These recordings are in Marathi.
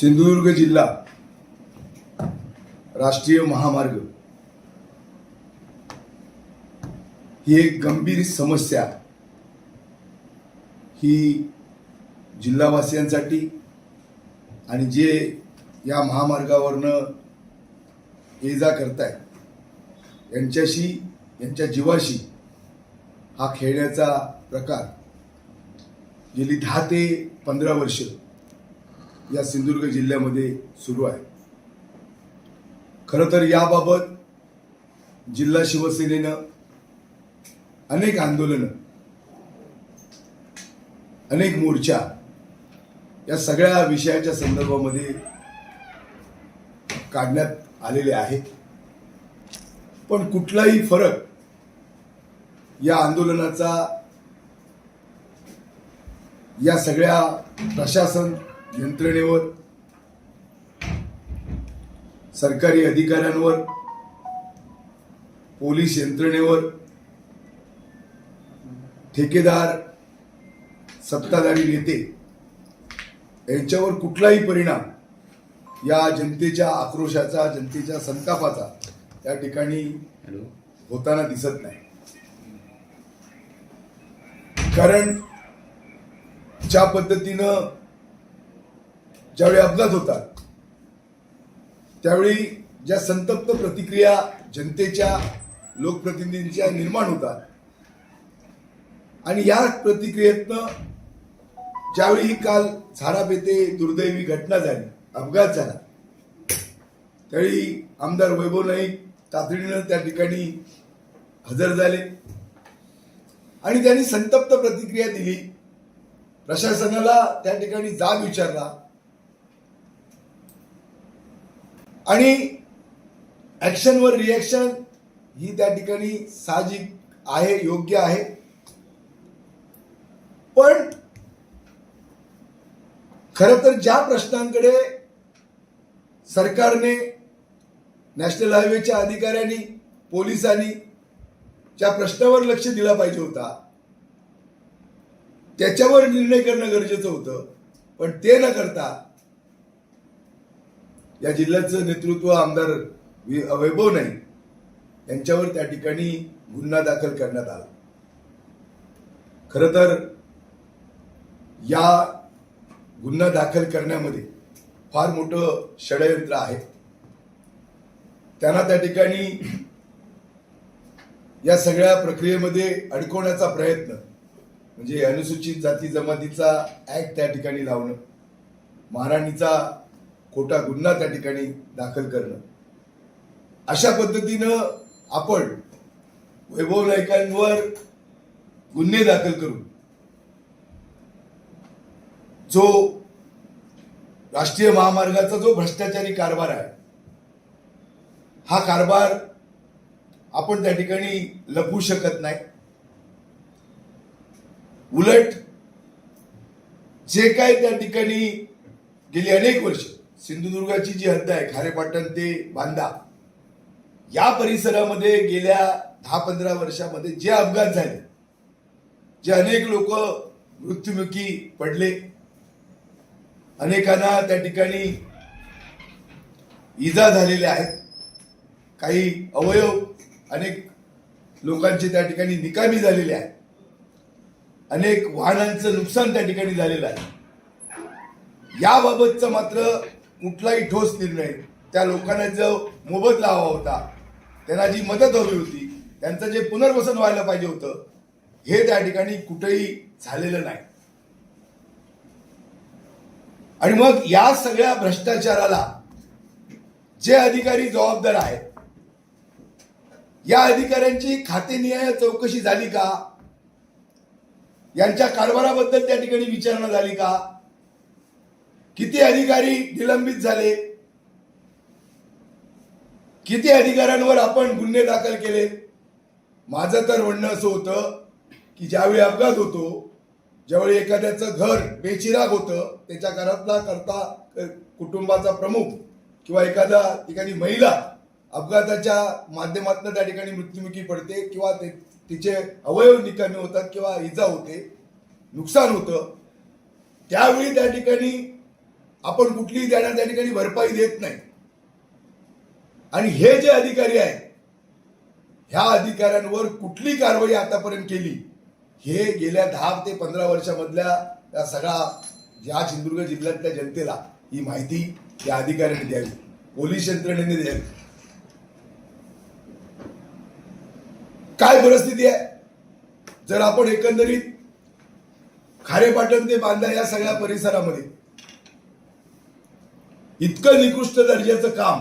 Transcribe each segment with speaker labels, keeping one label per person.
Speaker 1: सिंधुदुर्ग जिल्हा राष्ट्रीय महामार्ग ही एक गंभीर समस्या ही जिल्हावासियांसाठी आणि जे या महामार्गावरनं ये जा करताय यांच्याशी यांच्या जीवाशी हा खेळण्याचा प्रकार गेली दहा ते पंधरा वर्ष या सिंधुदुर्ग जिल्ह्यामध्ये सुरू आहे. खरं तर याबाबत जिल्हा शिवसेनेनं अनेक आंदोलनं अनेक मोर्चा या सगळ्या विषयाच्या संदर्भामध्ये काढण्यात आलेले आहेत. पण कुठलाही फरक या आंदोलनाचा या सगळ्या प्रशासन यंत्रणेवर सरकारी अधिकाऱ्यांवर पोलीस यंत्रणेवर ठेकेदार सत्ताधारी नेते यांच्यावर कुठलाही परिणाम या जनतेच्या आक्रोशाचा जनतेच्या संतापाचा या ठिकाणी होताना दिसत नाही. कारण ज्या पद्धतीनं ज्यावेळी अपघात होतात त्यावेळी ज्या संतप्त प्रतिक्रिया जनतेच्या लोकप्रतिनिधींच्या निर्माण होतात. आणि या प्रतिक्रियेतनं ज्यावेळी ही काल झाडाप येथे दुर्दैवी घटना झाली अपघात झाला त्यावेळी आमदार वैभव नाईक तातडीनं त्या ठिकाणी हजर झाले. आणि त्यांनी संतप्त प्रतिक्रिया दिली. प्रशासनाला त्या ठिकाणी जाब विचारला. आणि ॲक्शनवर रिॲक्शन ही त्या ठिकाणी साहजिक आहे योग्य आहे. पण खर तर ज्या प्रश्नांकडे सरकारने नॅशनल हायवेच्या अधिकाऱ्यांनी पोलिसांनी ज्या प्रश्नावर लक्ष दिला पाहिजे होता त्याच्यावर निर्णय करणं गरजेचं होतं. पण ते न करता या जिल्ह्याचं नेतृत्व आमदार वैभव नाही यांच्यावर त्या ठिकाणी गुन्हा दाखल करण्यात आला. खर तर या गुन्हा दाखल करण्यामध्ये फार मोठं षडयंत्र आहे. त्यांना त्या ठिकाणी या सगळ्या प्रक्रियेमध्ये अडकवण्याचा प्रयत्न म्हणजे अनुसूचित जाती जमातीचा ऍक्ट त्या ठिकाणी लावणं महाराणीचा खोटा गुन्हा त्या ठिकाणी दाखल करणं. अशा पद्धतीनं आपण वैभव नायकांवर गुन्हे दाखल करून जो राष्ट्रीय महामार्गाचा जो भ्रष्टाचारी कारभार आहे हा कारभार आपण त्या ठिकाणी लपवू शकत नाही. उलट जे काय त्या ठिकाणी गेली अनेक वर्ष सिंधुदुर्गाची जी हद्द आहे खारेपाटण ते बांदा या परिसरामध्ये गेल्या दहा पंधरा वर्षामध्ये जे अपघात झाले जे अनेक लोक मृत्युमुखी पडले अनेकांना त्या ठिकाणी इजा झालेल्या आहेत. काही अवयव अनेक लोकांचे त्या ठिकाणी निकामी झालेले आहेत. अनेक वाहनांचं नुकसान त्या ठिकाणी झालेलं आहे. याबाबतचं मात्र कुठलाही ठोस निर्णय त्या लोकांना जो मोबदला हवा होता त्यांना जी मदत हवी होती त्यांचं जे पुनर्वसन व्हायला पाहिजे होतं हे त्या ठिकाणी कुठेही झालेलं नाही. आणि मग या सगळ्या भ्रष्टाचाराला जे अधिकारी जबाबदार आहेत या अधिकाऱ्यांची खातेनिहाय चौकशी झाली का? यांच्या कारभाराबद्दल त्या ठिकाणी विचारणा झाली का? किती अधिकारी निलंबित झाले? किती अधिकाऱ्यांवर आपण गुन्हे दाखल केले? माझं तर म्हणणं असं होतं की ज्यावेळी अपघात होतो ज्यावेळी एखाद्याचं घर बेचिराग होतं त्याच्या घरातला करता कुटुंबाचा प्रमुख किंवा एखादा ठिकाणी महिला अपघाताच्या माध्यमातून त्या ठिकाणी मृत्युमुखी पडते किंवा ते तिचे अवयव निकामी होतात किंवा इजा होते नुकसान होतं त्यावेळी त्या ठिकाणी आपण कुठलीही त्यांना त्या ठिकाणी भरपाई देत नाही. आणि हे जे अधिकारी आहेत ह्या अधिकाऱ्यांवर कुठली कारवाई आतापर्यंत केली हे गेल्या दहा ते पंधरा वर्षामधल्या त्या सगळ्या या सिंधुदुर्ग जिल्ह्यातल्या जनतेला ही माहिती या अधिकाऱ्यांनी द्यावी पोलीस यंत्रणेने द्यावी. काय परिस्थिती आहे? जर आपण एकंदरीत खारेपाटण ते बांधा या सगळ्या परिसरामध्ये इतकं निकृष्ट दर्जाचं काम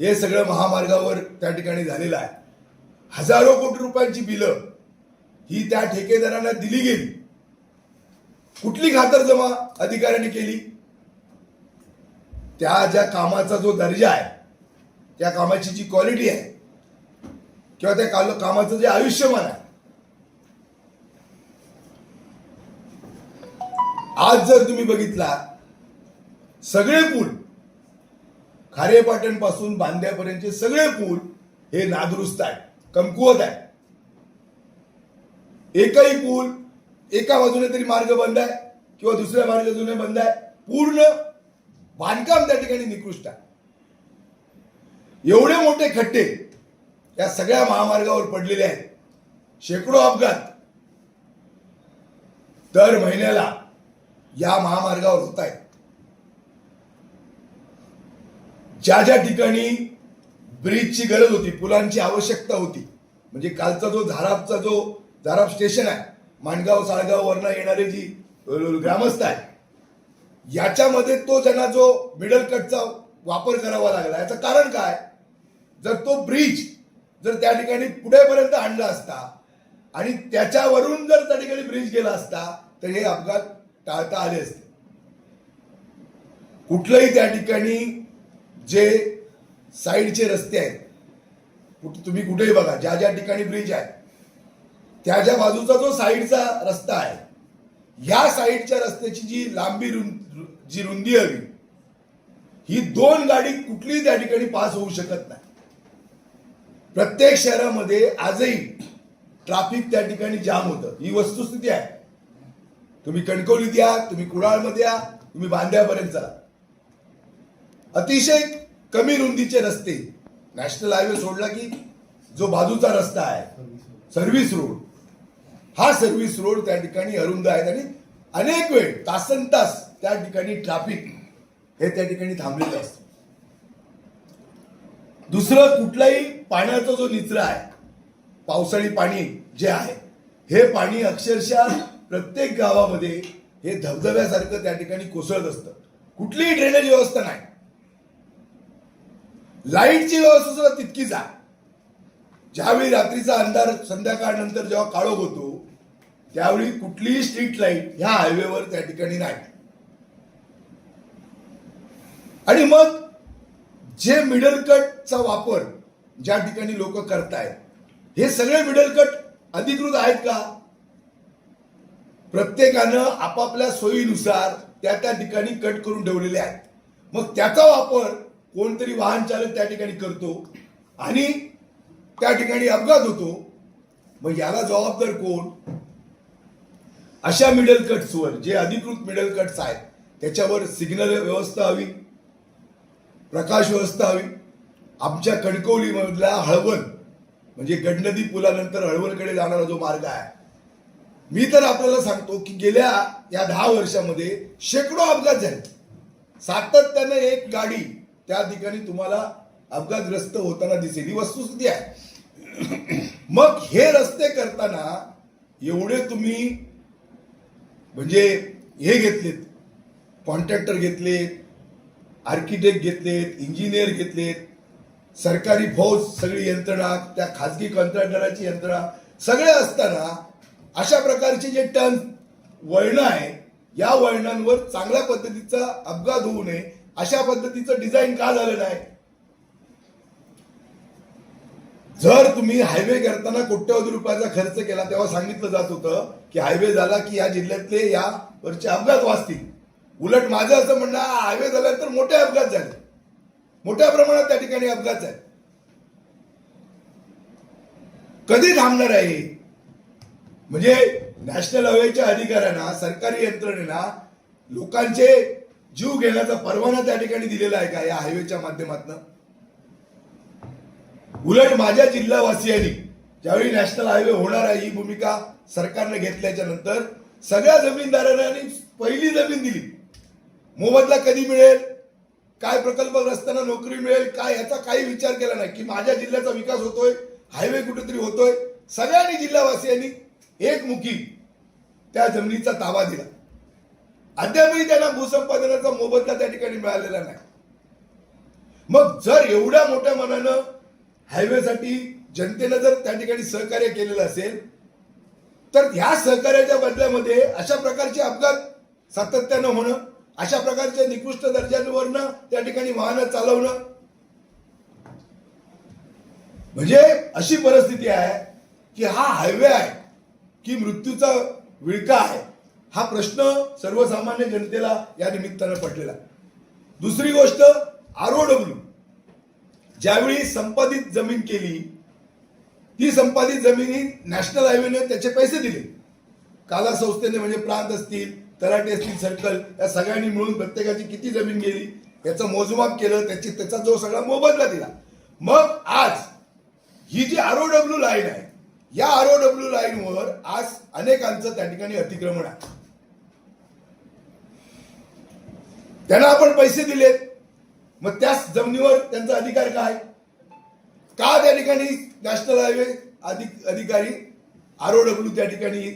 Speaker 1: हे सगळं महामार्गावर त्या ठिकाणी झालेलं आहे. हजारो कोटी रुपयांची बिलं ही त्या ठेकेदारांना दिली गेली. कुठली खातरजमा अधिकाऱ्यांनी केली? त्या ज्या कामाचा जो दर्जा आहे त्या कामाची जी क्वालिटी आहे किंवा त्या काल- कामाचं जे आयुष्यमान आहे. आज जर तुम्ही बघितला सगळे पूल खारेपाटणपासून बांद्यापर्यंतचे सगळे पूल हे नादुरुस्त आहे कमकुवत आहे एकही पूल एका बाजूने तरी मार्ग बंद आहे किंवा दुसऱ्या मार्गातून बंद आहे. पूर्ण बांधकाम त्या ठिकाणी निकृष्ट आहे. एवढे मोठे खड्डे या सगळ्या महामार्गावर पडलेले आहेत. शेकडो अपघात. दर महिन्याला या महामार्गावर होत आहेत. ज्या ज्या ठिकाणी ब्रिजची गरज होती पुलांची आवश्यकता होती म्हणजे कालचा जो धारापचा जो धाराप स्टेशन आहे माणगाव साळगाव वरनं येणारे जी ग्रामस्थ आहे याच्यामध्ये तो ज्यांना जो मिडल कटचा वापर करावा लागला. याचं कारण काय? जर तो ब्रिज जर त्या ठिकाणी पुढेपर्यंत आणला असता आणि त्याच्यावरून जर त्या ठिकाणी ब्रिज गेला असता तर हे अपघात टाळता आले असते. कुठलंही त्या ठिकाणी जे साईडचे रस्ते आहेत कुठे तुम्ही कुठेही बघा ज्या ज्या ठिकाणी ब्रिज आहे त्या ज्या बाजूचा जो साईडचा रस्ता आहे या साईडच्या रस्त्याची जी लांबी रुं- जी रुंदी हवी ही दोन गाडी कुठलीही त्या ठिकाणी पास होऊ शकत नाही. प्रत्येक शहरामध्ये आजही ट्राफिक त्या ठिकाणी जाम होतं. ही वस्तुस्थिती आहे. तुम्ही कणकवलीत या तुम्ही कुडाळमध्ये या तुम्ही बांध्यापर्यंत चला. अतिशय कमी रुंदीचे रस्ते. नॅशनल हायवे सोडला की जो बाजूचा रस्ता आहे सर्व्हिस रोड हा सर्व्हिस रोड त्या ठिकाणी अरुंद आहेत आणि अनेक वेळ तासन तास त्या ठिकाणी ट्रॅफिक हे त्या ठिकाणी थांबलेलं असतं. दुसरं कुठलाही पाण्याचा जो निचरा आहे पावसाळी पाणी जे आहे हे पाणी अक्षरशः प्रत्येक गावामध्ये हे धबधब्यासारखं त्या ठिकाणी कोसळत असतं. कुठलीही ड्रेनेज व्यवस्था नाही. लाईटची व्यवस्था सुद्धा तितकीच आहे. ज्यावेळी रात्रीचा अंधार संध्याकाळ नंतर जेव्हा काळोख होतो त्यावेळी कुठलीही स्ट्रीट लाइट ह्या हायवेवर त्या ठिकाणी नाही. आणि मग जे मिडल कटचा वापर ज्या ठिकाणी लोक करतायत हे सगळे मिडल कट अधिकृत आहेत का? प्रत्येकानं आपापल्या सोयीनुसार त्या त्या ठिकाणी कट करून ठेवलेले आहेत. मग त्याचा वापर कोणतरी वाहन चालक त्या ठिकाणी करतो आणि त्या ठिकाणी अपघात होतो. मग याला जबाबदार कोण? अशा मिडल कट्सवर जे अधिकृत मिडल कट्स आहेत त्याच्यावर सिग्नल व्यवस्था हवी प्रकाश व्यवस्था हवी. आमच्या कणकवलीमधला हळवण म्हणजे गडनदी पुलानंतर हळवणकडे जाणारा जो मार्ग आहे. मी तर आपल्याला सांगतो की गेल्या या दहा वर्षामध्ये शेकडो अपघात झाले. सातत्याने एक गाडी त्या ठिकाणी तुम्हाला अपघातग्रस्त होताना दिसेल. ही वस्तुस्थिती आहे. मग हे रस्ते करताना एवढे तुम्ही म्हणजे हे घेतलेत कॉन्ट्रॅक्टर घेतलेत आर्किटेक्ट घेतलेत इंजिनियर घेतलेत सरकारी फौज सगळी यंत्रणा त्या खाजगी कंत्राटदाराची यंत्रणा सगळे असताना अशा प्रकारचे जे टर्न वळणं आहे या वळणांवर चांगल्या पद्धतीचा अपघात होऊ नये अशा पद्धतीचं डिझाईन का झालं नाही? जर तुम्ही हायवे करताना कोट्यवधी रुपयाचा खर्च केला तेव्हा सांगितलं जात होतं की हायवे झाला की या जिल्ह्यातले या वरचे अपघात वाचतील. उलट माझं असं म्हणणं हायवे झाल्यानंतर मोठे अपघात झाले. मोठ्या प्रमाणात त्या ठिकाणी अपघात झाले. कधी थांबणार आहे म्हणजे नॅशनल हायवेच्या अधिकाऱ्यांना सरकारी यंत्रणेला लोकांचे जीव घेण्याचा परवाना त्या ठिकाणी दिलेला आहे का या हायवेच्या माध्यमातून? उलट माझ्या जिल्हावासियांनी ज्यावेळी नॅशनल हायवे होणार आहे ही भूमिका सरकारने घेतल्याच्या नंतर सगळ्या जमीनदारांनी पहिली जमीन दिली. मोबदला कधी मिळेल? काय प्रकल्पग्रस्तांना नोकरी मिळेल? काय? याचा काही विचार केला नाही. की माझ्या जिल्ह्याचा विकास होतोय हायवे कुठेतरी होतोय सगळ्यांनी जिल्हावासियांनी एकमुखी त्या जमिनीचा ताबा दिला. अद्यापही त्यांना भूसंपादनाचा मोबदला त्या ठिकाणी मिळालेला नाही. मग जर एवढ्या मोठ्या मनानं हायवेसाठी जनतेनं जर त्या ठिकाणी सहकार्य केलेलं असेल तर ह्या सहकार्याच्या बदल्यामध्ये अशा प्रकारचे अपघात सातत्यानं होणं अशा प्रकारच्या निकृष्ट दर्जांवरनं त्या ठिकाणी वाहनं चालवणं म्हणजे अशी परिस्थिती आहे की हा हायवे आहे की मृत्यूचा विळका आहे. हा प्रश्न सर्वसामान्य जनतेला या निमित्तानं पडलेला दुसरी गोष्ट आरओडब्ल्यू. ज्यावेळी संपादित जमीन केली ती संपादित जमिनी नॅशनल हायवेने त्याचे पैसे दिले. काला संस्थेने म्हणजे प्रांत असतील तलाटे असतील सर्कल या सगळ्यांनी मिळून प्रत्येकाची किती जमीन गेली याचं मोजमाप केलं त्याची त्याचा जो सगळा मोबदला दिला. मग आज ही जी आरओडब्ल्यू लाईन आहे या आरओडब्ल्यू लाईनवर आज अनेकांचं त्या ठिकाणी अतिक्रमण आहे. त्यांना आपण पैसे दिलेत. मग त्याच जमिनीवर त्यांचा अधिकार काय? का त्या ठिकाणी नॅशनल हायवे अधिक अधिकारी आरओडब्ल्यू त्या ठिकाणी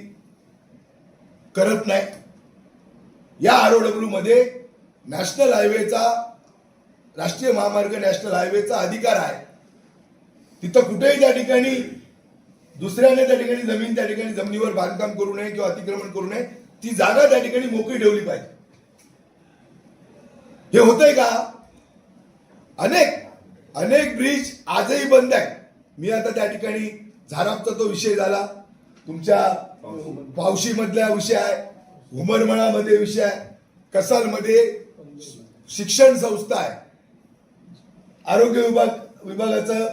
Speaker 1: करत नाही या आरओडब्ल्यू मध्ये नॅशनल हायवेचा राष्ट्रीय महामार्ग नॅशनल हायवेचा अधिकार आहे. तिथं कुठेही त्या ठिकाणी दुसऱ्याने त्या ठिकाणी जमीन त्या ठिकाणी जमिनीवर बांधकाम करू नये किंवा अतिक्रमण करू नये ती जागा त्या ठिकाणी मोकळी ठेवली पाहिजे. हे होतंय का? अनेक अनेक ब्रिज आजही बंद आहे मी आता त्या ठिकाणी झारापचा तो विषय झाला तुमच्या पावशी मधला विषय आहे उमरमळामध्ये विषय आहे कसालमध्ये शिक्षण संस्था आहे. आरोग्य विभाग विभागाचं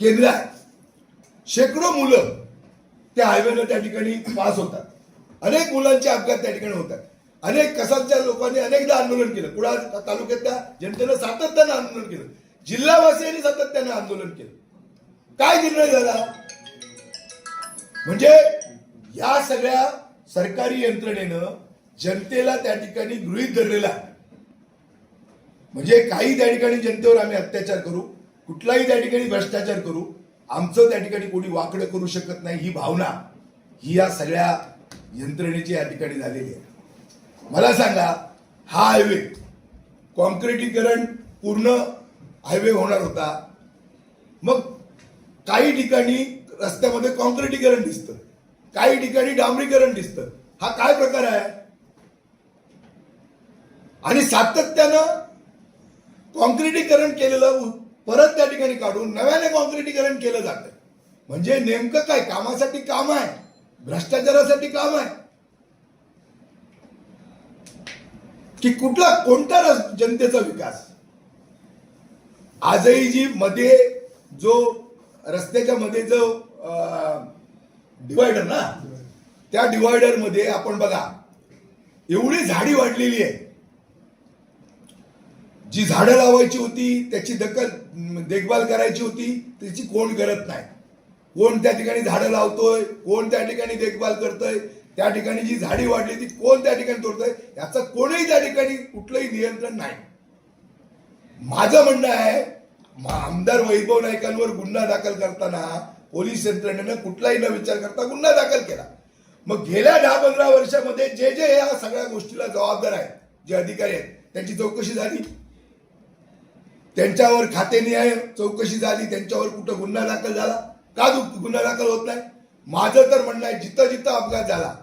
Speaker 1: केंद्र आहे. शेकडो मुलं त्या हायवेनं त्या ठिकाणी पास होतात. अनेक मुलांचे अपघात त्या ठिकाणी होतात. अनेक कसालच्या लोकांनी अनेकदा आंदोलन केलं. कुडाळ तालुक्यातल्या जनतेनं सातत्यानं आंदोलन केलं. जिल्हावासियांनी सातत्यानं आंदोलन केलं. काय निर्णय झाला? म्हणजे या सगळ्या सरकारी यंत्रणेनं जनतेला त्या ठिकाणी गृहीत धरलेला म्हणजे काही त्या ठिकाणी जनतेवर आम्ही अत्याचार करू कुठलाही त्या ठिकाणी भ्रष्टाचार करू आमचं त्या ठिकाणी कोणी वाकडं करू शकत नाही ही भावना ही या सगळ्या यंत्रणेची या ठिकाणी झालेली आहे. मला सांगा हा हायवे कॉन्क्रिटीकरण पूर्ण हायवे होणार होता. मग काही ठिकाणी रस्त्यामध्ये कॉन्क्रिटीकरण दिसतं. काही ठिकाणी डांबरीकरण दिसतं. हा काय प्रकार आहे? आणि सातत्यानं कॉन्क्रिटीकरण केलेलं परत त्या ठिकाणी काढून नव्याने कॉन्क्रिटीकरण केलं जातं म्हणजे नेमकं काय? कामासाठी काम आहे. भ्रष्टाचारासाठी काम आहे. की कुठला कोणता जनतेचा विकास? आजही जी मध्ये जो रस्त्याच्या मध्ये जो डिवायडर ना त्या डिवायडरमध्ये आपण बघा एवढी झाडी वाढलेली आहे. जी झाडं लावायची होती त्याची दखल देखभाल करायची होती त्याची कोण करत नाही? कोण त्या ठिकाणी झाडं लावतोय? कोण त्या ठिकाणी देखभाल करतोय? त्या ठिकाणी जी झाडी वाढली ती कोण त्या ठिकाणी तोडतोय? याचं कोणीही त्या ठिकाणी कुठलंही नियंत्रण नाही. माझं म्हणणं आहे आमदार वैभव नाईकांवर गुन्हा दाखल करताना पोलीस यंत्रणेनं कुठलाही न विचार करता गुन्हा दाखल केला. मग गेल्या दहा पंधरा वर्षामध्ये जे जे या सगळ्या गोष्टीला जबाबदार आहेत जे अधिकारी आहेत त्यांची चौकशी झाली. त्यांच्यावर खातेनिहाय चौकशी झाली त्यांच्यावर कुठं गुन्हा दाखल झाला? का गुन्हा दाखल होत नाही? माझं तर म्हणणं आहे जिथं जिथं अपघात झाला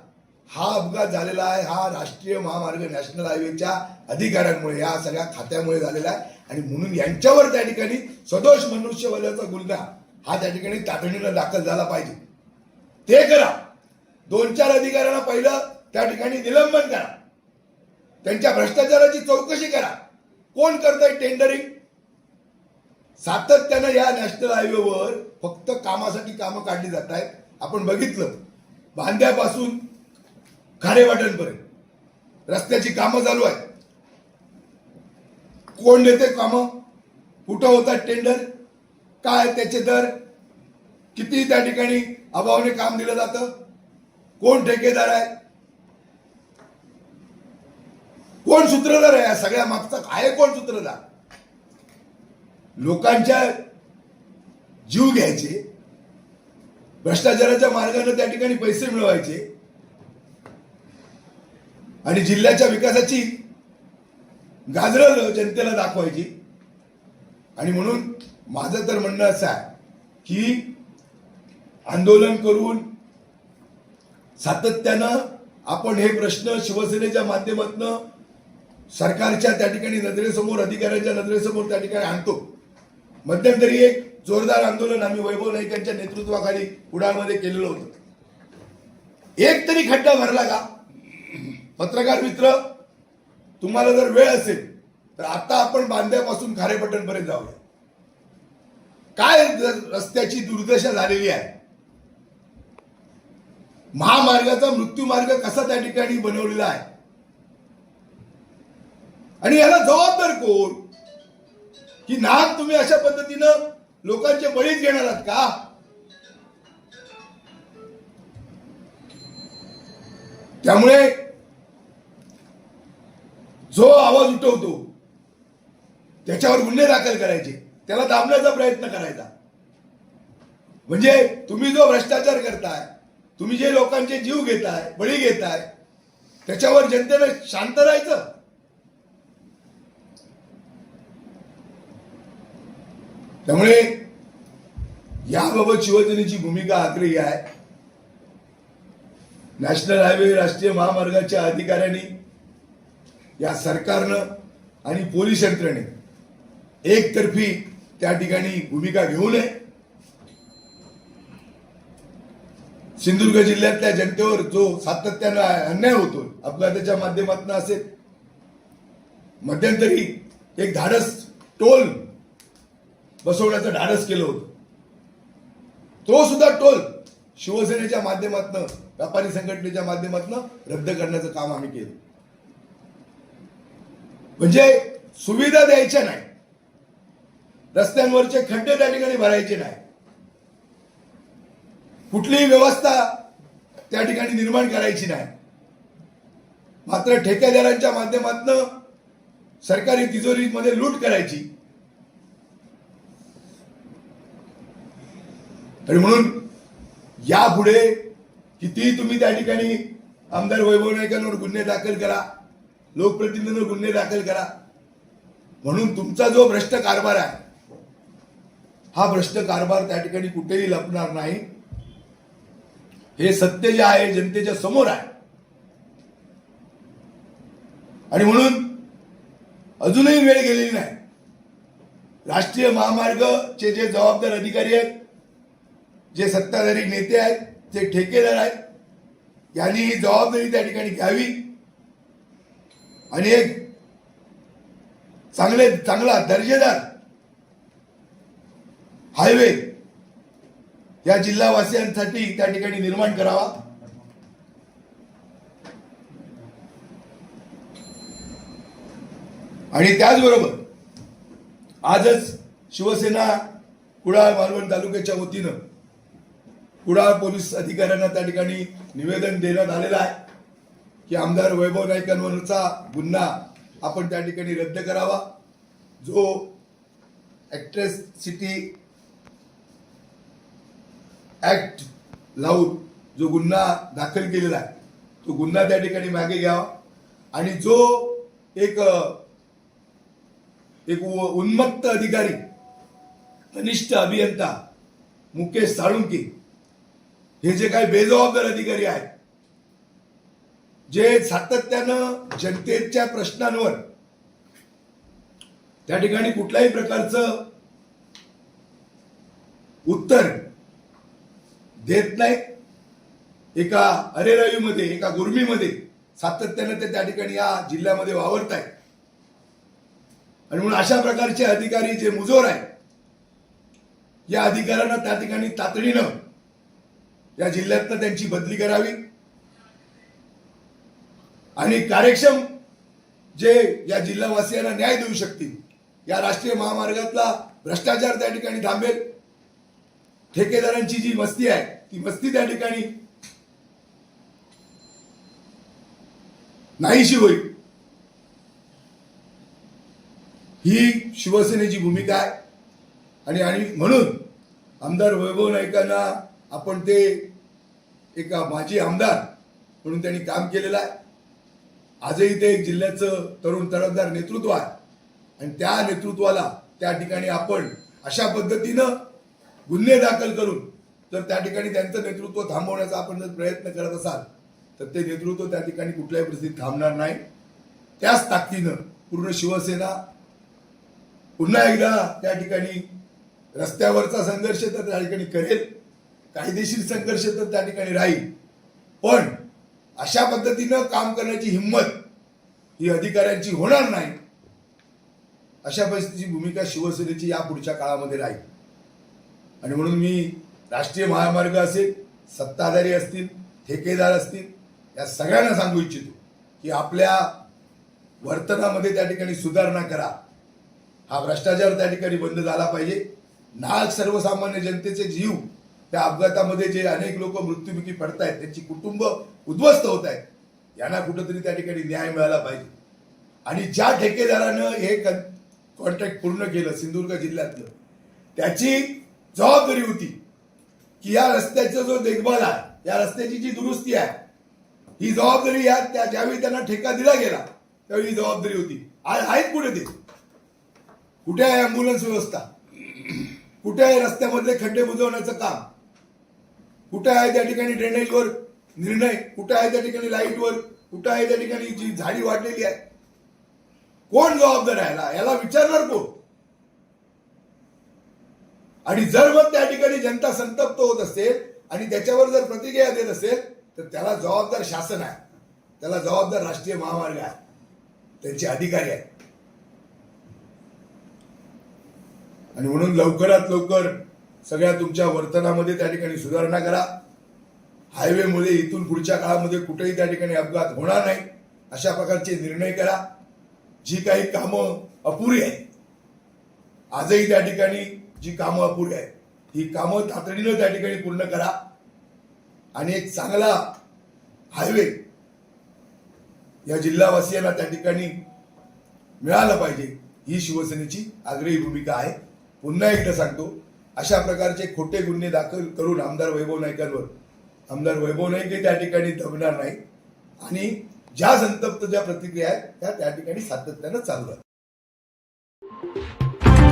Speaker 1: हा अपघात झालेला आहे. हा राष्ट्रीय महामार्ग नॅशनल हायवेच्या अधिकाऱ्यांमुळे या सगळ्या खात्यामुळे झालेला आहे. आणि म्हणून यांच्यावर त्या ठिकाणी सदोष मनुष्यवल्याचा गुन्हा हा त्या ठिकाणी तातडीनं दाखल झाला पाहिजे. ते करा. दोन चार अधिकाऱ्यांना पहिलं त्या ठिकाणी निलंबन करा. त्यांच्या भ्रष्टाचाराची चौकशी करा. कोण करतंय टेंडरिंग सातत्यानं या नॅशनल हायवेवर फक्त कामासाठी कामं काढली जात आहेत आपण बघितलं. बांध्यापासून खारेवाटणपर्यंत रस्त्याची कामं चालू आहेत. कोण देते कामं? कुठं होतात टेंडर काय त्याचे दर? किती त्या ठिकाणी अभावाने काम दिलं जातं? कोण ठेकेदार आहे? कोण सूत्रधार आहे या सगळ्या मागचा? आहे कोण सूत्रधार? लोकांच्या जीव घ्यायचे भ्रष्टाचाराच्या मार्गाने त्या ठिकाणी पैसे मिळवायचे आणि जिल्ह्याच्या विकासाची गाजर जनतेला दाखवायची. आणि म्हणून माझं तर म्हणणं असं आहे की आंदोलन करून सातत्यानं आपण हे प्रश्न शिवसेनेच्या माध्यमातून सरकारच्या त्या ठिकाणी नजरेसमोर अधिकाऱ्यांच्या नजरेसमोर त्या ठिकाणी आणतो. मध्यंतरी एक जोरदार आंदोलन आम्ही वैभव नाईक यांच्या नेतृत्वाखाली कुडाळमध्ये केलेलं होतं. एक तरी खड्डा भरला का? पत्रकार मित्र तुम्हाला जर वेळ असेल तर आता आपण बांद्यापासून खारेपट्टण पर्यंत जाऊया. काय रस्त्याची दुर्दशा झालेली आहे? महामार्गाचा मृत्यूमार्ग कसा त्या ठिकाणी बनवलेला आहे? आणि याला जबाबदार कोण? की नाग तुम्ही अशा पद्धतीनं लोकांचे बळीच घेणार आहात का? त्यामुळे जो आवाज उठवतो त्याच्यावर गुन्हे दाखल करायचे. त्याला दाबण्याचा प्रयत्न करायचा. म्हणजे तुम्ही जो भ्रष्टाचार करताय तुम्ही जे लोकांचे जीव घेताय बळी घेताय त्याच्यावर जनतेनं शांत राहायचं. त्यामुळे याबाबत शिवसेनेची भूमिका आग्रही आहे. नॅशनल हायवे राष्ट्रीय महामार्गाच्या अधिकाऱ्यांनी या सरकारनं आणि पोलीस यंत्रणे एकतर्फी त्या ठिकाणी भूमिका घेऊ नये. सिंधुदुर्ग जिल्ह्यातल्या जनतेवर जो सातत्यानं अन्याय होतो अपघाताच्या माध्यमातून असेल. मध्यंतरी एक धाडस टोल बसवण्याचं धाडस केलं होतं. तो सुद्धा टोल शिवसेनेच्या माध्यमातून व्यापारी संघटनेच्या माध्यमातून रद्द करण्याचं काम आम्ही केलं. म्हणजे सुविधा द्यायच्या नाही. रस्त्यांवरचे खड्डे त्या ठिकाणी भरायचे नाही. कुठलीही व्यवस्था त्या ठिकाणी निर्माण करायची नाही. मात्र ठेकेदारांच्या माध्यमातून सरकारी तिजोरीमध्ये लूट करायची. आणि म्हणून यापुढे कितीही तुम्ही त्या ठिकाणी आमदार वैभव नाईकांवर गुन्हे दाखल करा लोकप्रतिनिधीनं गुन्हे दाखल करा. म्हणून तुमचा जो भ्रष्ट कारभार आहे हा भ्रष्ट कारभार त्या ठिकाणी कुठेही लपणार नाही. हे सत्य जे आहे जनतेच्या समोर आहे. आणि म्हणून अजूनही वेळ गेलेली नाही. राष्ट्रीय महामार्गचे जे जबाबदार अधिकारी आहेत जे सत्ताधारी नेते आहेत जे ठेकेदार आहेत यांनी ही जबाबदारी त्या ठिकाणी घ्यावी. आणि एक चांगले चांगला दर्जेदार हायवे या जिल्हावासियांसाठी त्या ठिकाणी निर्माण करावा. आणि त्याचबरोबर आजच शिवसेना कुडाळ मालवण तालुक्याच्या वतीनं कुडाळ पोलीस अधिकाऱ्यांना त्या ठिकाणी निवेदन देण्यात आलेलं आहे. की आमदार वैभव नाईकांवरचा गुन्हा आपण त्या ठिकाणी रद्द करावा. जो ऍक्ट्रेसिटी ऍक्ट लावून जो गुन्हा दाखल केलेला आहे तो गुन्हा त्या ठिकाणी मागे घ्यावा. आणि जो एक एक उन्मत्त अधिकारी कनिष्ठ अभियंता मुकेश साळुंके हे जे काही बेजबाबदार अधिकारी आहेत जे सातत्यानं जनतेच्या प्रश्नांवर त्या ठिकाणी कुठल्याही प्रकारचं उत्तर देत नाहीत एका अरेरावीमध्ये एका गुरमीमध्ये सातत्यानं ते त्या ठिकाणी या जिल्ह्यामध्ये वावरत आहेत. आणि म्हणून अशा प्रकारचे अधिकारी जे मुजोर आहेत या अधिकाऱ्यांना त्या ठिकाणी तातडीनं या जिल्ह्यातनं त्यांची बदली करावी. आणि कार्यक्षम जे या जिल्हावासियांना न्याय देऊ शकतील या राष्ट्रीय महामार्गातला भ्रष्टाचार त्या ठिकाणी थांबेल. ठेकेदारांची जी मस्ती आहे ती मस्ती त्या ठिकाणी नाहीशी होईल. ही शिवसेनेची भूमिका आहे. आणि आणि म्हणून आमदार वैभव नाईकांना आपण ते एका माजी आमदार म्हणून त्यांनी काम केलेलं आहे. आजही ते एक जिल्ह्याचं तरुण तडफदार नेतृत्व आहे. आणि त्या नेतृत्वाला त्या ठिकाणी आपण अशा पद्धतीनं गुन्हे दाखल करून जर त्या ठिकाणी त्यांचं नेतृत्व थांबवण्याचा आपण जर प्रयत्न करत असाल तर ते नेतृत्व त्या ठिकाणी कुठल्याही परिस्थितीत थांबणार नाही. त्याच ताकदीनं पूर्ण शिवसेना पुन्हा एकदा त्या ठिकाणी रस्त्यावरचा संघर्ष तर त्या ठिकाणी करेल कायदेशीर संघर्ष तर त्या ठिकाणी राहील. पण अशा पद्धतीनं काम करण्याची हिंमत ही अधिकाऱ्यांची होणार नाही. अशा परिस्थितीची भूमिका शिवसेनेची या पुढच्या काळामध्ये राहील. आणि म्हणून मी राष्ट्रीय महामार्ग असेल सत्ताधारी असतील ठेकेदार असतील या सगळ्यांना सांगू इच्छितो की आपल्या वर्तनामध्ये त्या ठिकाणी सुधारणा करा. हा भ्रष्टाचार त्या ठिकाणी बंद झाला पाहिजे. नाग सर्वसामान्य जनतेचे जीव त्या अपघातामध्ये जे अनेक लोक मृत्युमुखी पडत आहेत त्यांची कुटुंब उद्ध्वस्त होत आहेत यांना कुठंतरी त्या ठिकाणी न्याय मिळाला पाहिजे. आणि ज्या ठेकेदारानं हे कॉन्ट्रॅक्ट पूर्ण केलं सिंधुदुर्ग जिल्ह्यातलं त्याची जबाबदारी होती की या रस्त्याचा जो देखभाल आहे या रस्त्याची जी दुरुस्ती आहे ही जबाबदारी या त्या ज्यावेळी त्यांना ठेका दिला गेला त्यावेळी ही जबाबदारी होती. आज आहेत कुठे ते? कुठे आहे अँब्युलन्स व्यवस्था? कुठे आहे रस्त्यामधले खड्डे बुजवण्याचं काम? कुठे आहे त्या ठिकाणी ड्रेनेजवर निर्णय कुठं आहे त्या ठिकाणी लाईटवर? कुठं आहे त्या ठिकाणी जी झाडी वाढलेली आहे? कोण जबाबदार आहे याला? याला विचारणार कोण? आणि जर मग त्या ठिकाणी जनता संतप्त होत असेल आणि त्याच्यावर जर प्रतिक्रिया देत असेल तर त्याला जबाबदार शासन आहे. त्याला जबाबदार राष्ट्रीय महामार्ग आहे. त्यांचे अधिकारी आहेत. आणि म्हणून लवकरात लवकर सगळ्या तुमच्या वर्तनामध्ये त्या ठिकाणी सुधारणा करा. हायवेमुळे इथून पुढच्या काळामध्ये कुठेही त्या ठिकाणी अपघात होणार नाही अशा प्रकारचे निर्णय करा. जी काही कामं अपुरी आहेत आजही त्या ठिकाणी जी कामं अपुरी आहेत ही कामं तातडीनं त्या ठिकाणी पूर्ण करा. आणि एक चांगला हायवे या जिल्हावासियांना त्या ठिकाणी मिळालं पाहिजे ही शिवसेनेची आग्रही भूमिका आहे. पुन्हा एकदा सांगतो अशा प्रकारचे खोटे गुन्हे दाखल करून आमदार वैभव नाईकांवर आमदार वैभव नाईक हे त्या ठिकाणी दबणार नाही आणि ज्या संतप्त ज्या प्रतिक्रिया आहेत त्या त्या ठिकाणी सातत्यानं चालू आहेत